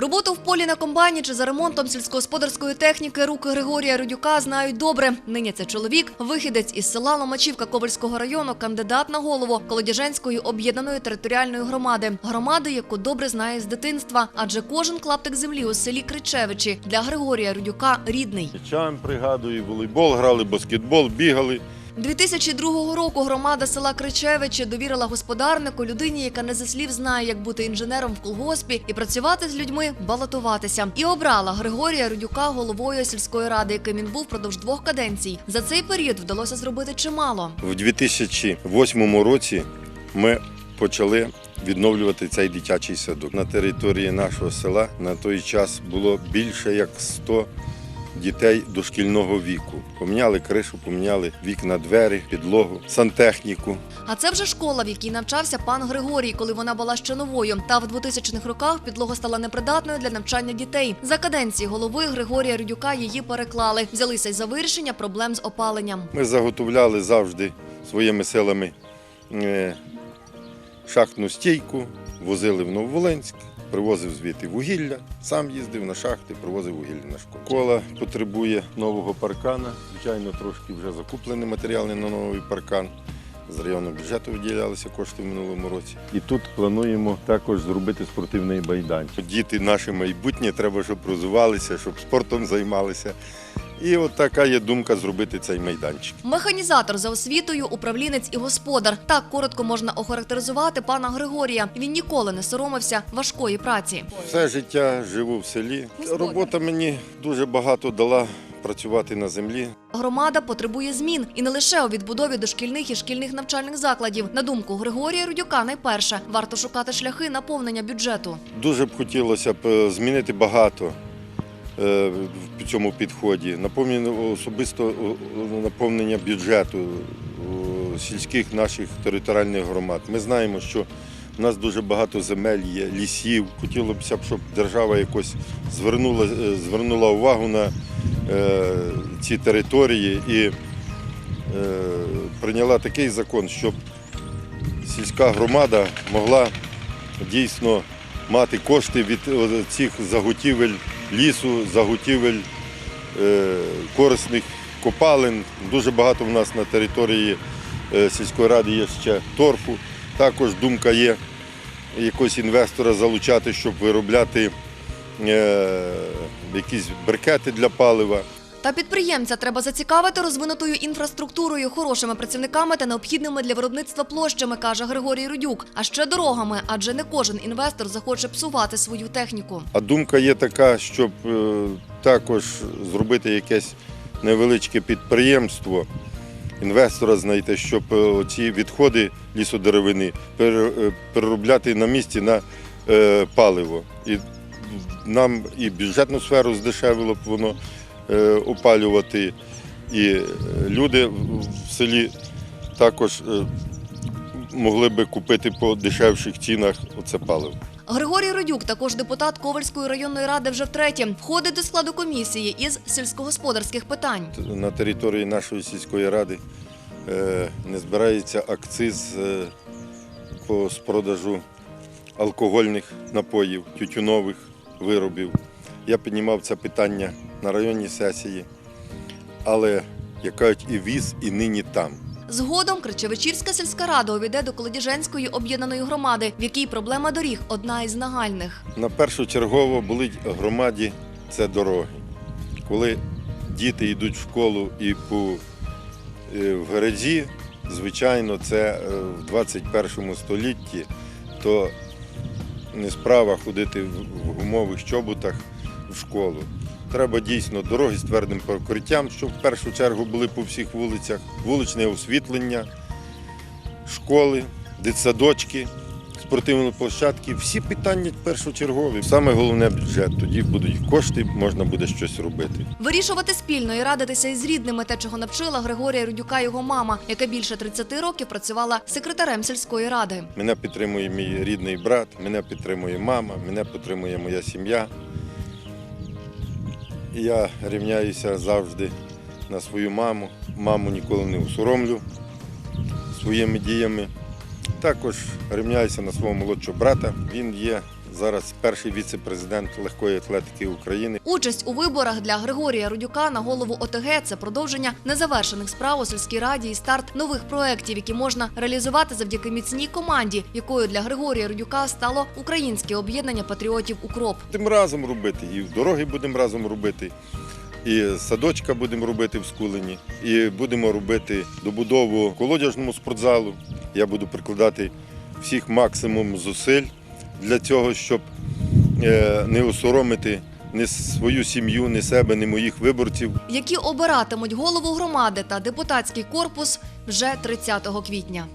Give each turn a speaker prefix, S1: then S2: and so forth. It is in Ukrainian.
S1: Роботу в полі на комбайні чи за ремонтом сільськогосподарської техніки руки Григорія Рудюка знають добре. Нині це чоловік, вихідець із села Ломачівка Ковальського району, кандидат на голову Колодяженської об'єднаної територіальної громади. Громади, яку добре знає з дитинства, адже кожен клаптик землі у селі Кричевичі для Григорія Рудюка рідний.
S2: Чам пригадую, волейбол грали, баскетбол, бігали.
S1: 2002 року громада села Кричевичі довірила господарнику людині, яка не за слів знає, як бути інженером в колгоспі і працювати з людьми, балотуватися. І обрала Григорія Рудюка головою сільської ради, яким він був впродовж двох каденцій. За цей період вдалося зробити чимало.
S2: В 2008 році ми почали відновлювати цей дитячий садок. На території нашого села на той час було більше як 100 дітей дошкільного віку. Поміняли кришу, поміняли вікна, двері, підлогу, сантехніку.
S1: А це вже школа, в якій навчався пан Григорій, коли вона була ще новою. Та в 2000-х роках підлога стала непридатною для навчання дітей. За каденції голови Григорія Рудюка її переклали. Взялися й за вирішення проблем з опаленням.
S2: Ми заготовляли завжди своїми силами е, шахтну стійку, возили в Нововолинськ, привозив звідти вугілля, сам їздив на шахти, привозив вугілля на школу. Школа потребує нового паркана. Звичайно, трошки вже закуплений матеріали на новий паркан. З районного бюджету виділялися кошти в минулому році. І тут плануємо також зробити спортивний байданчик. Діти наше майбутнє, треба, щоб розвивалися, щоб спортом займалися. І от така є думка зробити цей майданчик.
S1: Механізатор за освітою, управлінець і господар. Так коротко можна охарактеризувати пана Григорія. Він ніколи не соромився важкої праці.
S2: Все життя живу в селі. Робота мені дуже багато дала працювати на землі.
S1: Громада потребує змін і не лише у відбудові дошкільних і шкільних навчальних закладів. На думку Григорія Рудюка, найперше варто шукати шляхи наповнення бюджету.
S2: Дуже б хотілося б е, змінити багато в цьому підході. Наповнення особисто е, наповнення бюджету е, сільських наших територіальних громад. Ми знаємо, що у нас дуже багато земель є, лісів. Хотілося б, щоб держава якось звернула, е, увагу на е, ці території і е, прийняла такий закон, щоб сільська громада могла дійсно мати кошти від е, цих заготівель лісу, заготівель е, корисних копалин. Дуже багато в нас на території е, сільської ради є ще торфу. Також думка є якогось інвестора залучати, щоб виробляти е, якісь брикети для палива.
S1: Та підприємця треба зацікавити розвинутою інфраструктурою, хорошими працівниками та необхідними для виробництва площами, каже Григорій Рудюк. А ще дорогами, адже не кожен інвестор захоче псувати свою техніку.
S2: А думка є така, щоб е, також зробити якесь невеличке підприємство, інвестора знайти, щоб е, ці відходи лісодеревини е, переробляти на місці на паливо. І нам і бюджетну сферу здешевило б воно опалювати, і е, люди в селі також е, могли би купити по дешевших цінах оце паливо.
S1: Григорій Родюк, також депутат Ковальської районної ради, вже втретє, входить до складу комісії із сільськогосподарських питань.
S2: На території нашої сільської ради е, не збирається акциз е, по з продажу алкогольних напоїв, тютюнових виробів. Я піднімав це питання на районній сесії, але, як кажуть, і віз, і нині там.
S1: Згодом Кричевичівська сільська рада увійде до Колодіженської об'єднаної громади, в якій проблема доріг одна із нагальних.
S2: На першочергово болить громаді це дороги. Коли діти йдуть в школу і по, е, в гаражі, звичайно, це е, в 21 столітті, то не справа ходити в в гумових чоботах в школу. Треба дійсно дороги з твердим покриттям, щоб в першу чергу були по всіх вулицях, вуличне освітлення, школи, дитсадочки, спортивні площадки. Всі питання першочергові. Саме головне бюджет. Тоді будуть кошти, можна буде щось робити.
S1: Вирішувати спільно і радитися із рідними те, чого навчила Григорія Рудюка його мама, яка більше 30 років працювала секретарем сільської ради.
S2: Мене підтримує мій рідний брат, мене підтримує мама, мене підтримує моя сім'я. Я рівняюся завжди на свою маму. Маму ніколи не усоромлю своїми діями. Також рівняюся на свого молодшого брата. Він є зараз перший віце-президент легкої атлетики України.
S1: Участь у виборах для Григорія Рудюка на голову ОТГ – це продовження незавершених справ у сільській раді і старт нових проєктів, які можна реалізувати завдяки міцній команді, якою для Григорія Рудюка стало Українське об'єднання патріотів «Укроп».
S2: Будемо разом робити, і дороги будемо разом робити, і садочка будемо робити в Скулені, і будемо робити добудову колодяжному спортзалу. Я буду прикладати всіх максимум зусиль для цього, щоб е, не осоромити ні свою сім'ю, ні себе, ні моїх виборців.
S1: які обиратимуть голову громади та депутатський корпус вже 30 квітня.